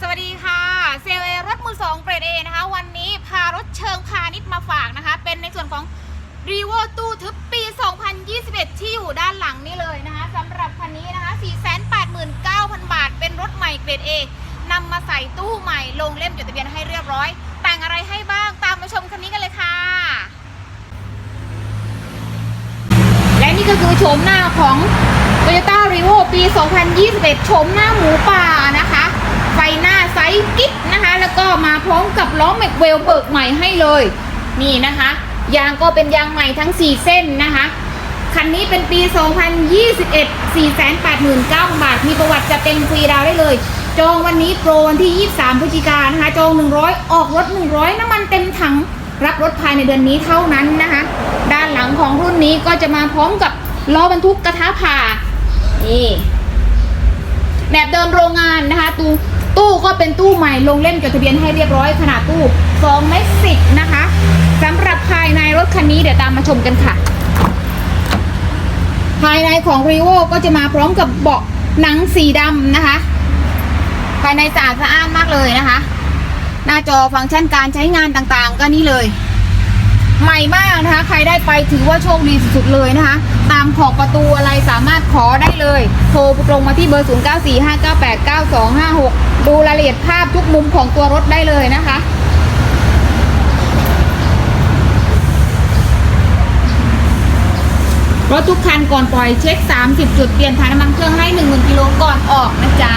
สวัสดีค่ะ เซลล์รถมือสองเกรดเอนะคะ วันนี้พารถเชิงพาณิชย์มาฝากนะคะ เป็นในส่วนของ r e v o ตู้ทึบปี 2021 ที่อยู่ด้านหลังนี่เลยนะคะสำหรับคันนี้นะคะ 489,000 บาท เป็นรถใหม่เกรด A นำมาใส่ตู้ใหม่ลงเล่มจดทะเบียนให้เรียบร้อย แต่งอะไรให้บ้างตามมาชมคันนี้กันเลยค่ะ และนี่ก็คือโฉมหน้าของ Toyota r e v o ปี 2021 โฉมหน้าหมูป่านะคะ ไฟหน้าไซส์กิ๊กนะคะ แล้วก็มา พร้อมกับล้อแม็กเวลเบิกใหม่ให้เลย นี่นะคะ ยางก็เป็นยางใหม่ทั้ง 4 เส้นนะคะ คันนี้เป็นปี 2021 489,000 บาท มีประวัติจะเป็นฟรีดาวได้เลย จองวันนี้โปรวันที่ 23 พฤศจิกายนนะคะ จอง 100 ออกรถ 100 น้ำมันเต็มถัง รับรถภายในเดือนนี้เท่านั้นนะคะ ด้านหลังของรุ่นนี้ก็จะมาพร้อมกับล้อบรรทุกกระทะผ่านี่แบบเดิมโรงงานนะคะตู เป็นตู้ใหม่ลงเล่มจดทะเบียนให้เรียบร้อยขนาดตู้2เมตรสิบนะคะสำหรับภายในรถคันนี้เดี๋ยวตามมาชมกันค่ะ ภายในของ r ีโวก็จะมาพร้อมกับเบาะหนังสีดำนะคะ ภายในสะอาดสะอ้านมากเลยนะคะ หน้าจอฟังก์ชันการใช้งานต่างๆ ก็นี่เลย ใหม่มากนะคะ ใครได้ไปถือว่าโชคดีสุดๆเลยนะคะ ตามขอบประตูอะไรสามารถขอได้เลย โทรตรงมาที่เบอร์ 0945989256 ดูรายละเอียดภาพทุกมุมของตัวรถได้เลยนะคะ รถทุกคันก่อนปล่อยเช็ค 30 จุดเปลี่ยนถ่ายน้ำมันเครื่องให้ 10,000กิโลก่อนออกนะจ๊ะ